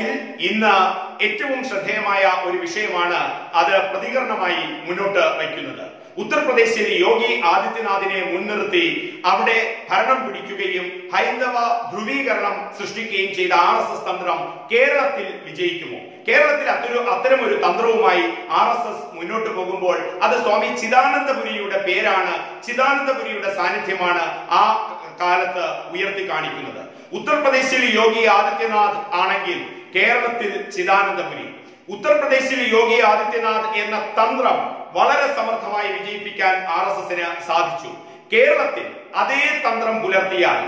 ടോക്കിൽ ഇന്ന് ഏറ്റവും ശ്രദ്ധേയമായ ഒരു വിഷയമാണ് അത് പ്രതികരണമായി മുന്നോട്ട് വയ്ക്കുന്നത്. ഉത്തർപ്രദേശിൽ യോഗി ആദിത്യനാഥിനെ മുൻനിർത്തി അവിടെ ഭരണം പിടിക്കുകയും ഹൈന്ദവ ധ്രുവീകരണം സൃഷ്ടിക്കുകയും ചെയ്ത ആർ എസ് എസ് തന്ത്രം കേരളത്തിൽ വിജയിക്കുമോ? കേരളത്തിൽ അത്തരം അത്തരം ഒരു തന്ത്രവുമായി ആർ എസ് എസ് മുന്നോട്ട് പോകുമ്പോൾ അത് സ്വാമി ചിദാനന്ദപുരിയുടെ പേരാണ് ചിദാനന്ദപുരിയുടെ സാന്നിധ്യമാണ് ആ കാലത്ത് ഉയർത്തി കാണിക്കുന്നത്. ഉത്തർപ്രദേശിൽ യോഗി ആദിത്യനാഥ് ആണെങ്കിൽ കേരളത്തിൽ ചിദാനന്ദപുരി. ഉത്തർപ്രദേശിൽ യോഗി ആദിത്യനാഥ് എന്ന തന്ത്രം വളരെ സമർത്ഥമായി വിജയിപ്പിക്കാൻ ആർ എസ് എസിന് സാധിച്ചു. കേരളത്തിൽ അതേ തന്ത്രം പുലർത്തിയാൽ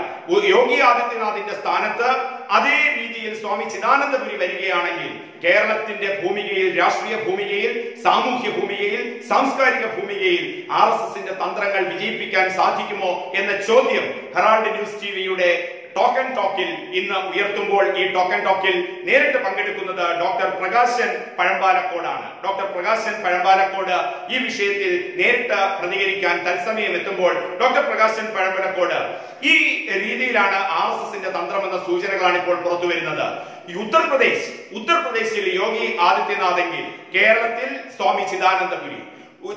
യോഗി ആദിത്യനാഥിന്റെ സ്ഥാനത്ത് അതേ രീതിയിൽ സ്വാമി ചിദാനന്ദപുരി വരികയാണെങ്കിൽ കേരളത്തിന്റെ ഭൂമികയിൽ രാഷ്ട്രീയ ഭൂമികയിൽ സാമൂഹ്യ ഭൂമികയിൽ സാംസ്കാരിക ഭൂമികയിൽ ആർ എസ് എസിന്റെ തന്ത്രങ്ങൾ വിജയിപ്പിക്കാൻ സാധിക്കുമോ എന്ന ചോദ്യം ഹെറാൾഡ് ന്യൂസ് ടിവിയുടെ ടോക്കൺ ടോക്കിൽ ഇന്ന് ഉയർത്തുമ്പോൾ ഈ ടോക്കൺ ടോക്കിൽ നേരിട്ട് പങ്കെടുക്കുന്നത് ഡോക്ടർ പ്രകാശൻ പഴമ്പാലക്കോടാണ്. ഡോക്ടർ പ്രകാശൻ പഴമ്പാലക്കോട് ഈ വിഷയത്തിൽ നേരിട്ട് പ്രതികരിക്കാൻ തത്സമയം എത്തുമ്പോൾ ഡോക്ടർ പ്രകാശൻ പഴമ്പാലക്കോട് ഈ രീതിയിലാണ് ആർ എസ് എസിന്റെ തന്ത്രമെന്ന സൂചനകളാണ് ഇപ്പോൾ പുറത്തു വരുന്നത്. ഉത്തർപ്രദേശ് ഉത്തർപ്രദേശിൽ യോഗി ആദിത്യനാഥെങ്കിൽ കേരളത്തിൽ സ്വാമി ചിദാനന്ദപുരി.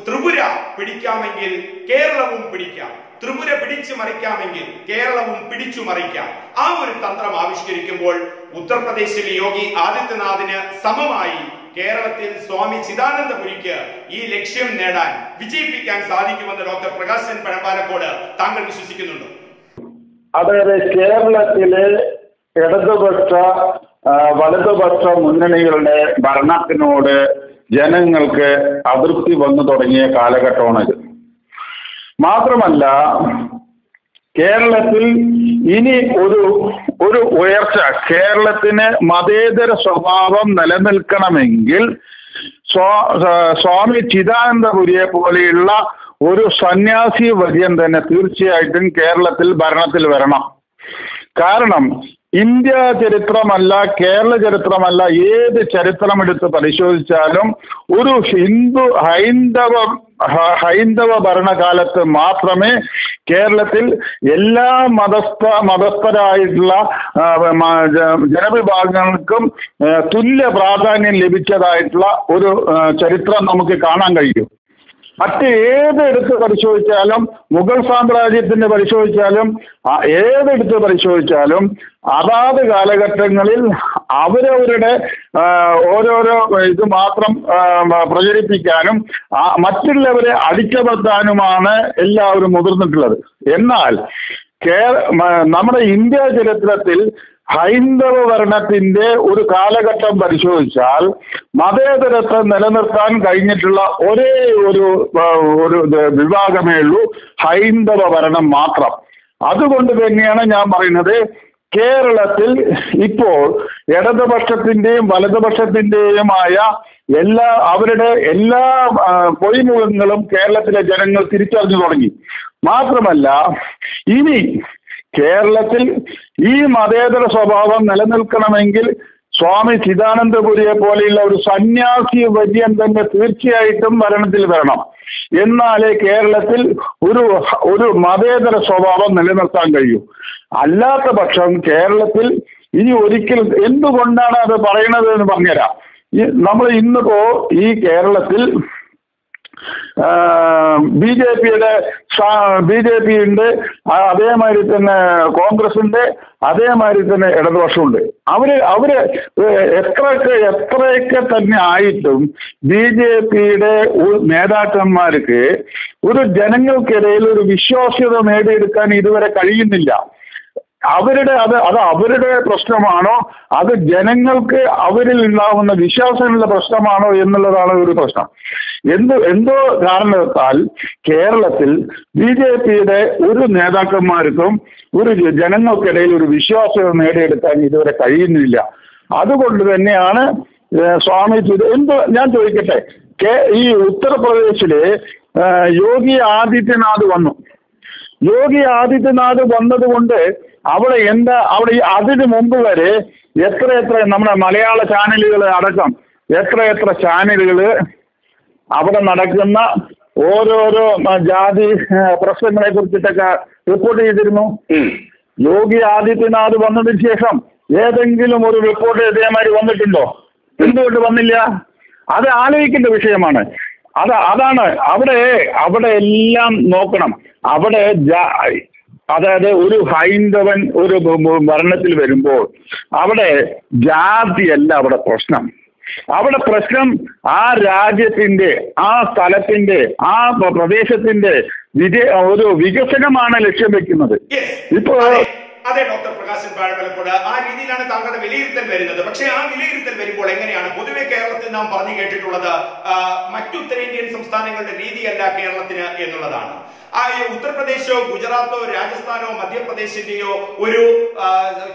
ത്രിപുര പിടിക്കാമെങ്കിൽ കേരളവും പിടിക്കാം. ത്രിപുര പിടിച്ചു മറിക്കാമെങ്കിൽ കേരളവും പിടിച്ചു മറിക്കാം. ആ ഒരു തന്ത്രം ആവിഷ്കരിക്കുമ്പോൾ ഉത്തർപ്രദേശിലെ യോഗി ആദിത്യനാഥിന് സമമായി കേരളത്തിൽ സ്വാമി ചിദാനന്ദപുരിക്ക് ഈ ലക്ഷ്യം നേടാൻ വിജയിപ്പിക്കാൻ സാധിക്കുമെന്ന് ഡോക്ടർ പ്രകാശൻ പഴമ്പാലക്കോട് താങ്കൾ വിശ്വസിക്കുന്നുണ്ടോ. അതായത് കേരളത്തിലെ ഇടതുപക്ഷ വലതുപക്ഷ മുന്നണികളുടെ ഭരണത്തിനോട് ജനങ്ങൾക്ക് അതൃപ്തി വന്നു തുടങ്ങിയ കാലഘട്ടമാണിത്. മാത്രമല്ല കേരളത്തിൽ ഇനി ഒരു ഒരു ഉയർച്ച കേരളത്തിന് മതേതര സ്വഭാവം നിലനിൽക്കണമെങ്കിൽ സ്വാമി ചിദാനന്ദപുരിയെ പോലെയുള്ള ഒരു സന്യാസി വര്യൻ തന്നെ തീർച്ചയായിട്ടും കേരളത്തിൽ ഭരണത്തിൽ വരണം. കാരണം ഇന്ത്യ ചരിത്രമല്ല കേരള ചരിത്രമല്ല ഏത് ചരിത്രം എടുത്ത് പരിശോധിച്ചാലും ഒരു ഹിന്ദു ഹൈന്ദവ ഹൈന്ദവ ഭരണകാലത്ത് മാത്രമേ കേരളത്തിൽ എല്ലാ മതസ്ഥ മതസ്ഥരായിട്ടുള്ള ജനവിഭാഗങ്ങൾക്കും തുല്യ പ്രാധാന്യം ലഭിച്ചതായിട്ടുള്ള ഒരു ചരിത്രം നമുക്ക് കാണാൻ കഴിയും. മറ്റ് ഏതെടുത്ത് പരിശോധിച്ചാലും മുഗൾ സാമ്രാജ്യത്തിന്റെ പരിശോധിച്ചാലും ഏതെടുത്ത് പരിശോധിച്ചാലും അതാത് കാലഘട്ടങ്ങളിൽ അവരവരുടെ ഓരോരോ ഇത് മാത്രം പ്രചരിപ്പിക്കാനും മറ്റുള്ളവരെ അടിച്ചമർത്താനുമാണ് എല്ലാവരും മുതിർന്നിട്ടുള്ളത്. എന്നാൽ നമ്മുടെ ഇന്ത്യ ചരിത്രത്തിൽ ഹൈന്ദവ ഭരണത്തിന്റെ ഒരു കാലഘട്ടം പരിശോധിച്ചാൽ മതേതരത്വം നിലനിർത്താൻ കഴിഞ്ഞിട്ടുള്ള ഒരേ ഒരു ഒരു വിഭാഗമേ ഉള്ളൂ ഹൈന്ദവ ഭരണം മാത്രം. അതുകൊണ്ട് തന്നെയാണ് ഞാൻ പറയുന്നത് കേരളത്തിൽ ഇപ്പോൾ ഇടതുപക്ഷത്തിന്റെയും വലതുപക്ഷത്തിന്റെയുമായ എല്ലാ അവരുടെ എല്ലാ പൊയ്മുഖങ്ങളും കേരളത്തിലെ ജനങ്ങൾ തിരിച്ചറിഞ്ഞു തുടങ്ങി. മാത്രമല്ല ഇനി കേരളത്തിൽ ഈ മതേതര സ്വഭാവം നിലനിൽക്കണമെങ്കിൽ സ്വാമി ചിദാനന്ദപുരിയെ പോലെയുള്ള ഒരു സന്യാസി വര്യൻ തന്നെ തീർച്ചയായിട്ടും ഭരണത്തിൽ വരണം. എന്നാലേ കേരളത്തിൽ ഒരു ഒരു മതേതര സ്വഭാവം നിലനിർത്താൻ കഴിയൂ. അല്ലാത്ത പക്ഷം കേരളത്തിൽ ഇനി ഒരിക്കൽ എന്തുകൊണ്ടാണ് അത് പറയുന്നത് എന്ന് പറഞ്ഞുതരാം നമ്മൾ ഇന്നിപ്പോ ഈ കേരളത്തിൽ ബി ജെ പിയുടെ ബി ജെ പി ഉണ്ട് അതേമാതിരി തന്നെ കോൺഗ്രസ് ഉണ്ട് അതേമാതിരി തന്നെ ഇടതുപക്ഷമുണ്ട്. അവർ അവർ എത്രയൊക്കെ എത്രയൊക്കെ തന്നെ ആയിട്ടും ബി ജെ പിയുടെ നേതാക്കന്മാർക്ക് ഒരു ജനങ്ങൾക്കിടയിൽ ഒരു വിശ്വാസ്യത നേടിയെടുക്കാൻ ഇതുവരെ കഴിയുന്നില്ല. അവരുടെ അത് അത് അവരുടെ പ്രശ്നമാണോ? അത് ജനങ്ങൾക്ക് അവരിൽ ഉണ്ടാകുന്ന വിശ്വാസങ്ങളുടെ പ്രശ്നമാണോ എന്നുള്ളതാണ് ഒരു പ്രശ്നം. എന്ത് എന്തോ കാരണത്താൽ കേരളത്തിൽ ബി ജെ പിയുടെ ഒരു നേതാക്കന്മാർക്കും ഒരു ജനങ്ങൾക്കിടയിൽ ഒരു വിശ്വാസം നേടിയെടുക്കാൻ ഇതുവരെ കഴിയുന്നില്ല. അതുകൊണ്ട് തന്നെയാണ് സ്വാമി എന്തോ ഞാൻ ചോദിക്കട്ടെ ഈ ഉത്തർപ്രദേശിലെ യോഗി ആദിത്യനാഥ് വന്നു. യോഗി ആദിത്യനാഥ് വന്നതുകൊണ്ട് അവിടെ എന്താ അവിടെ അതിന് മുമ്പ് വരെ എത്ര എത്ര നമ്മുടെ മലയാള ചാനലുകൾ അടക്കം എത്ര എത്ര ചാനലുകൾ അവിടെ നടക്കുന്ന ഓരോരോ ജാതി പ്രശ്നങ്ങളെ കുറിച്ചിട്ടൊക്കെ റിപ്പോർട്ട് ചെയ്തിരുന്നു. യോഗി ആദിത്യനാഥ് വന്നതിന് ശേഷം ഏതെങ്കിലും ഒരു റിപ്പോർട്ട് ഇതേമാതിരി വന്നിട്ടുണ്ടോ? എന്തുകൊണ്ട് വന്നില്ല? അത് ആലോചിക്കേണ്ട വിഷയമാണ്. അത് അതാണ് അവിടെ അവിടെ എല്ലാം നോക്കണം. അവിടെ അതായത് ഒരു ഹൈന്ദവൻ ഒരു ഭരണത്തിൽ വരുമ്പോൾ അവിടെ ജാതിയല്ല അവിടെ പ്രശ്നം. അവിടെ പ്രശ്നം ആ രാജ്യത്തിന്റെ ആ സ്ഥലത്തിന്റെ ആ പ്ര- പ്രദേശത്തിന്റെ വിജയ ഒരു വികസനമാണ് ലക്ഷ്യം വെക്കുന്നത്. Yes. അതെ. ഡോക്ടർ പ്രകാശൻ പാഴമലക്കോട് ആ രീതിയിലാണ് താങ്കളുടെ വിലയിരുത്തൽ വരുന്നത്. പക്ഷേ ആ വിലയിരുത്തൽ വരുമ്പോൾ എങ്ങനെയാണ്? പൊതുവെ കേരളത്തിൽ നാം പറഞ്ഞു കേട്ടിട്ടുള്ളത് മറ്റു ഉത്തരേന്ത്യൻ സംസ്ഥാനങ്ങളുടെ രീതിയല്ല കേരളത്തിന് എന്നുള്ളതാണ്. ആ ഉത്തർപ്രദേശോ ഗുജറാത്തോ രാജസ്ഥാനോ മധ്യപ്രദേശിന്റെയോ ഒരു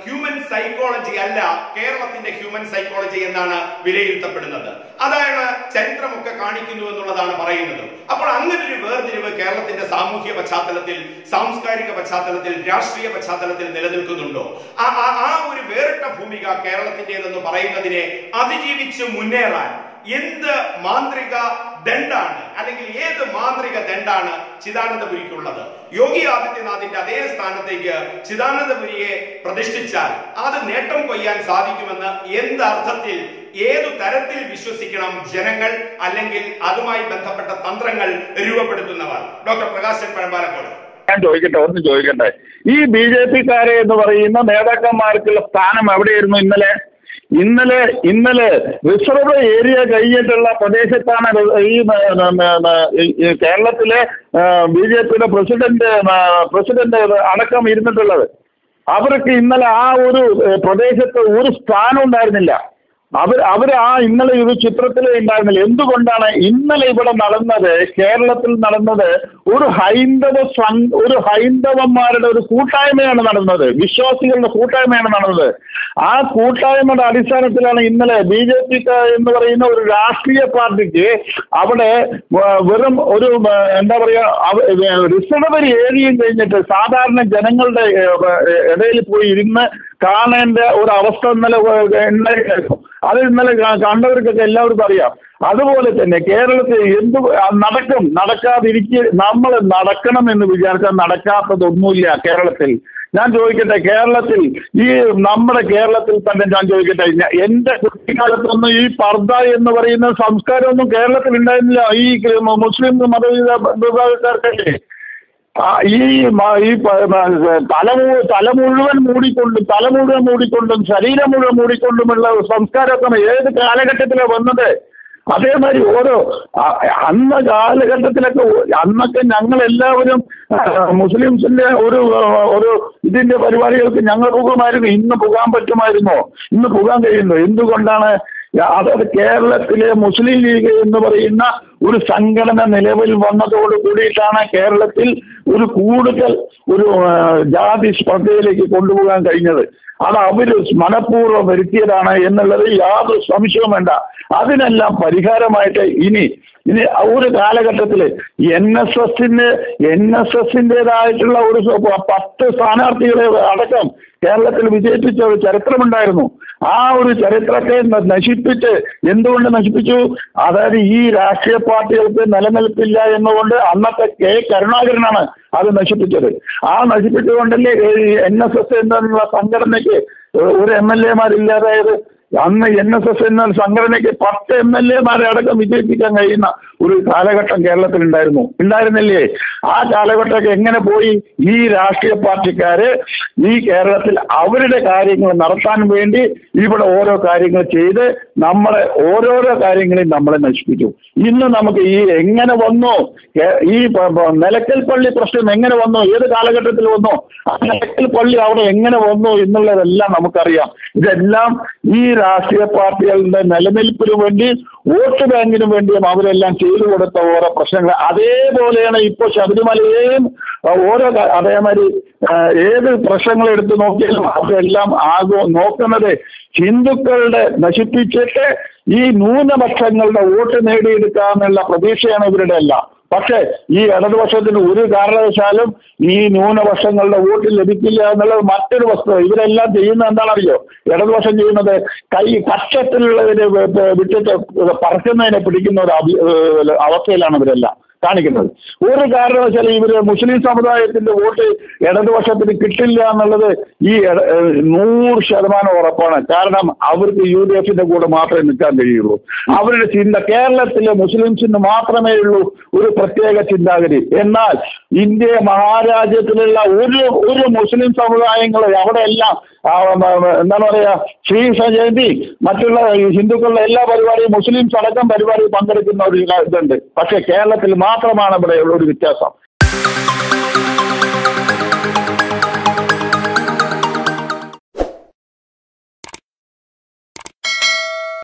ഹ്യൂമൻ സൈക്കോളജി അല്ല കേരളത്തിന്റെ ഹ്യൂമൻ സൈക്കോളജി എന്നാണ് വിലയിരുത്തപ്പെടുന്നത്. അതാണ് ചരിത്രമൊക്കെ കാണിക്കുന്നു എന്നുള്ളതാണ് പറയുന്നത്. അപ്പോൾ അങ്ങനെ ഒരു വേർതിരിവ് കേരളത്തിന്റെ സാമൂഹ്യ പശ്ചാത്തലത്തിൽ സാംസ്കാരിക പശ്ചാത്തലത്തിൽ രാഷ്ട്രീയ പശ്ചാത്തലത്തിൽ നിലനിൽക്കുന്നുണ്ടോ? ആ ആ- ഒരു വേറിട്ട ഭൂമിക കേരളത്തിന്റെതെന്ന് പറയുന്നതിനെ അതിജീവിച്ച് മുന്നേറാൻ എന്ത് മാന്ത്രിക ദണ്ഡാണ് അല്ലെങ്കിൽ ഏത് മാന്ത്രിക ദണ്ഡാണ് ചിദാനന്ദപുരിക്കുള്ളത്? യോഗി ആദിത്യനാഥിന്റെ അതേ സ്ഥാനത്തേക്ക് ചിദാനന്ദപുരിയെ പ്രതിഷ്ഠിച്ചാൽ അത് നേട്ടം കൊയ്യാൻ സാധിക്കുമെന്ന് എന്ത് അർത്ഥത്തിൽ ഏതു തരത്തിൽ വിശ്വസിക്കണം ജനങ്ങൾ അല്ലെങ്കിൽ അതുമായി ബന്ധപ്പെട്ട തന്ത്രങ്ങൾ രൂപപ്പെടുത്തുന്നവർ? ഡോക്ടർ പ്രകാശൻ പഴമ്പാലക്കോട്. ഞാൻ ചോദിക്കട്ടെ ഒന്ന് ചോദിക്കട്ടെ. ഈ ബി ജെ പിക്കാരെ എന്ന് പറയുന്ന നേതാക്കന്മാർക്കുള്ള സ്ഥാനം എവിടെയായിരുന്നു ഇന്നലെ? ഇന്നലെ ഇന്നലെ റിസർവ് ഏരിയ കഴിഞ്ഞിട്ടുള്ള പ്രദേശത്താണ് ഈ കേരളത്തിലെ ബി ജെ പിയുടെ പ്രസിഡന്റ് പ്രസിഡന്റ് അടക്കം ഇരുന്നിട്ടുള്ളത്. അവർക്ക് ഇന്നലെ ആ ഒരു പ്രദേശത്ത് ഒരു സ്ഥാനം ഉണ്ടായിരുന്നില്ല. അവർ അവർ ആ ഇന്നലെ ഒരു ചിത്രത്തിൽ ഉണ്ടായിരുന്നില്ല. എന്തുകൊണ്ടാണ് ഇന്നലെ ഇവിടെ നടന്നത് കേരളത്തിൽ നടന്നത് ഒരു ഹൈന്ദവ ഒരു ഹൈന്ദവന്മാരുടെ ഒരു കൂട്ടായ്മയാണ് നടന്നത്. വിശ്വാസികളുടെ കൂട്ടായ്മയാണ് നടന്നത്. ആ കൂട്ടായ്മയുടെ അടിസ്ഥാനത്തിലാണ് ഇന്നലെ ബി ജെ പി എന്ന് പറയുന്ന ഒരു രാഷ്ട്രീയ പാർട്ടിക്ക് അവിടെ വെറും ഒരു എന്താ പറയുക റിസർവറി ഏരിയയും കഴിഞ്ഞിട്ട് സാധാരണ ജനങ്ങളുടെ ഇടയിൽ പോയി ഇരുന്ന് കാണേണ്ട ഒരു അവസ്ഥ ഇന്നലെ ഉണ്ടായിരുന്നു അത് ഇന്നലെ കണ്ടവർക്കൊക്കെ എല്ലാവർക്കും അറിയാം. അതുപോലെ തന്നെ കേരളത്തിൽ എന്ത് നടക്കും നടക്കാതിരിക്ക നമ്മൾ നടക്കണം എന്ന് വിചാരിച്ചാൽ നടക്കാത്തതൊന്നുമില്ല കേരളത്തിൽ. ഞാൻ ചോദിക്കട്ടെ കേരളത്തിൽ ഈ നമ്മുടെ കേരളത്തിൽ തന്നെ ഞാൻ ചോദിക്കട്ടെ എന്റെ കുട്ടിക്കാലത്തൊന്നും ഈ പർദ്ദ എന്ന് പറയുന്ന സംസ്കാരമൊന്നും കേരളത്തിൽ ഉണ്ടായിരുന്നില്ല. ഈ മുസ്ലിം മത വിഭാഗക്കാർക്കല്ലേ? ആ, ഈ ഈ തല തല മുഴുവൻ മൂടിക്കൊണ്ടും തല മുഴുവൻ മൂടിക്കൊണ്ടും ശരീരം മുഴുവൻ മൂടിക്കൊണ്ടുമുള്ള സംസ്കാരമൊക്കെ ഏത് കാലഘട്ടത്തിലാണ് വന്നത്? അതേമാതിരി ഓരോ അന്ന കാലഘട്ടത്തിലൊക്കെ അന്നൊക്കെ ഞങ്ങൾ എല്ലാവരും മുസ്ലിംസിന്റെ ഒരു ഒരു ഇതിന്റെ പരിപാടികൾക്ക് ഞങ്ങൾ പോകുമായിരുന്നു. ഇന്ന് പോകാൻ പറ്റുമായിരുന്നോ? ഇന്ന് പോകാൻ കഴിയുന്നു? എന്തുകൊണ്ടാണ് അതായത് കേരളത്തിലെ മുസ്ലിം ലീഗ് എന്ന് പറയുന്ന ഒരു സംഘടന നിലവിൽ വന്നതോട് കൂടിയിട്ടാണ് കേരളത്തിൽ ഒരു കൂടുതൽ ഒരു ജാതി സ്പർദ്ധയിലേക്ക് കൊണ്ടുപോകാൻ കഴിഞ്ഞത്. അത് അവർ മനഃപൂർവം വരുത്തിയതാണ് എന്നുള്ളത് യാതൊരു സംശയവും വേണ്ട. അതിനെല്ലാം പരിഹാരമായിട്ട് ഇനി ഇനി ഒരു കാലഘട്ടത്തിൽ എൻ എസ് എസിന്റെ എൻ എസ് എസിന്റെതായിട്ടുള്ള ഒരു പത്ത് സ്ഥാനാർത്ഥികളെ അടക്കം കേരളത്തിൽ വിജയിപ്പിച്ച ഒരു ചരിത്രമുണ്ടായിരുന്നു. ആ ഒരു ചരിത്രത്തെ നശിപ്പിച്ച് എന്തുകൊണ്ട് നശിപ്പിച്ചു? അതായത് ഈ രാഷ്ട്രീയ പാർട്ടികൾക്ക് നിലനിൽപ്പില്ല എന്നുകൊണ്ട് അന്നത്തെ കെ. കരുണാകരനാണ് അത് നശിപ്പിച്ചത്. ആ നശിപ്പിച്ചുകൊണ്ടല്ലേ എൻ എസ് എസ് എന്നുള്ള സംഘടനയ്ക്ക് ഒരു എം എൽ എമാരില്ലാതായത് അന്ന് എൻ എസ് എസ് എന്ന സംഘടനയ്ക്ക് പത്ത് എം എൽ എമാരെ അടക്കം വിജയിപ്പിക്കാൻ കഴിയുന്ന ഒരു കാലഘട്ടം കേരളത്തിൽ ഉണ്ടായിരുന്നു ഉണ്ടായിരുന്നില്ലേ? ആ കാലഘട്ടമൊക്കെ എങ്ങനെ പോയി? ഈ രാഷ്ട്രീയ പാർട്ടിക്കാര് ഈ കേരളത്തിൽ അവരുടെ കാര്യങ്ങൾ നടത്താൻ വേണ്ടി ഇവിടെ ഓരോ കാര്യങ്ങൾ ചെയ്ത് നമ്മളെ ഓരോരോ കാര്യങ്ങളെയും നമ്മളെ നശിപ്പിച്ചു. ഇന്ന് നമുക്ക് ഈ എങ്ങനെ വന്നു? ഈ നിലക്കൽ പള്ളി പ്രശ്നം എങ്ങനെ വന്നു? ഏത് കാലഘട്ടത്തിൽ വന്നു? ആ നിലക്കൽ പള്ളി അവിടെ എങ്ങനെ വന്നു എന്നുള്ളതെല്ലാം നമുക്കറിയാം. ഇതെല്ലാം ഈ രാഷ്ട്രീയ പാർട്ടികളുടെ നിലനിൽപ്പിന് വേണ്ടി വോട്ട് ബാങ്കിന് വേണ്ടിയും അവരെല്ലാം ചെയ്തു കൊടുത്ത ഓരോ പ്രശ്നങ്ങൾ. അതേപോലെയാണ് ഇപ്പോൾ ശബരിമലയെയും ഓരോ അതേമാതിരി ഏത് പ്രശ്നങ്ങൾ എടുത്തു നോക്കിയാലും അതെല്ലാം ആകോ നോക്കുന്നത് ഹിന്ദുക്കളുടെ നശിപ്പിച്ചിട്ട് ഈ ന്യൂനപക്ഷങ്ങളുടെ വോട്ട് നേടിയെടുക്കാമെന്നുള്ള പ്രതീക്ഷയാണ് ഇവരുടെ എല്ലാം പക്ഷേ ഈ ഇടതുപക്ഷത്തിന് ഒരു കാരണവശാലും ഈ ന്യൂനപക്ഷങ്ങളുടെ വോട്ട് ലഭിക്കില്ല എന്നുള്ളത് മറ്റൊരു വസ്തുത. ഇവരെല്ലാം ചെയ്യുന്നത് എന്താണെന്നറിയോ? ഇടതുപക്ഷം ചെയ്യുന്നത് കൈ കക്ഷത്തിലുള്ളതിനെ വിട്ടിട്ട് പറക്കുന്നതിനെ പിടിക്കുന്ന ഒരു അവസ്ഥയിലാണ് ഇവരെല്ലാം. കാണിക്കുന്നത്. ഒരു കാരണവശാലും ഇവർ മുസ്ലിം സമുദായത്തിന്റെ വോട്ട് ഇടതുപക്ഷത്തിന് കിട്ടില്ല എന്നുള്ളത് ഈ നൂറ് ശതമാനം ഉറപ്പാണ്. കാരണം അവർക്ക് യു ഡി എഫിന്റെ കൂടെ മാത്രമേ നിൽക്കാൻ കഴിയുള്ളൂ. അവരുടെ ചിന്ത കേരളത്തിലെ മുസ്ലിംസിന് മാത്രമേ ഉള്ളൂ ഒരു പ്രത്യേക ചിന്താഗതി. എന്നാൽ ഇന്ത്യ മഹാരാജ്യത്തിലുള്ള ഒരു ഒരു മുസ്ലിം സമുദായങ്ങളെ അവിടെ എല്ലാം ആ, ഉം, ഉം, എന്താണ് പറയാ ശ്രീ ജയന്തി മറ്റുള്ള ഹിന്ദുക്കളുടെ എല്ലാ പരിപാടിയും മുസ്ലിംസ് അടക്കം പരിപാടി പങ്കെടുക്കുന്ന ഒരു ഇതുണ്ട്. പക്ഷേ കേരളത്തിൽ മാത്രമാണ് ഇവിടെ ഉള്ള ഒരു വ്യത്യാസം.